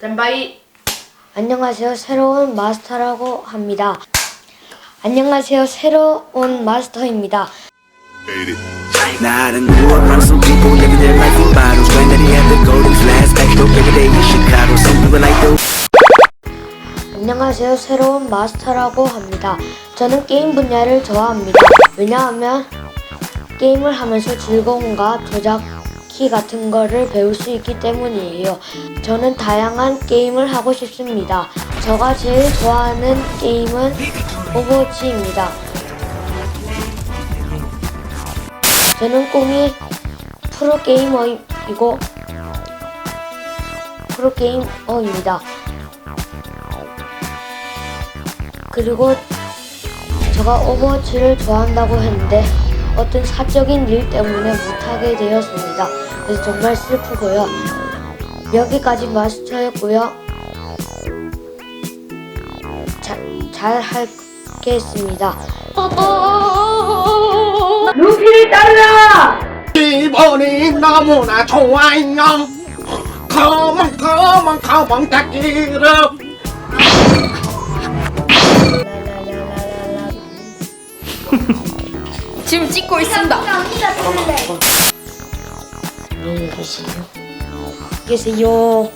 젠바이 안녕하세요. 새로운 마스터라고 합니다. 안녕하세요. 새로운 마스터입니다. Now I done grew up around some people living their life in bottles. Granddaddy had the golden flask, back up every day in Chicago. Some people like those. 안녕하세요. 새로운 마스터라고 합니다. 저는 게임 분야를 좋아합니다. 왜냐하면 게임을 하면서 즐거움과 조작 키 같은 거를 배울 수 있기 때문이에요. 저는 다양한 게임을 하고 싶습니다. 제가 제일 좋아하는 게임은 오버워치입니다. 저는 꿈이 프로게이머이고 프로게이머입니다. 그리고 제가 오버워치를 좋아한다고 했는데 어떤 사적인 일 때문에 못하게 되었습니다. 그래서 정말 슬프고요. 여기까지 마스터였고요. 자, 잘 하겠습니다. 루피를 따르라 기분이 너무나 좋아요. 커먼 커먼 커먼 닭기름. 라라라라라라. 지금 찍고 있습니다 안녕히 계세요. 계세요.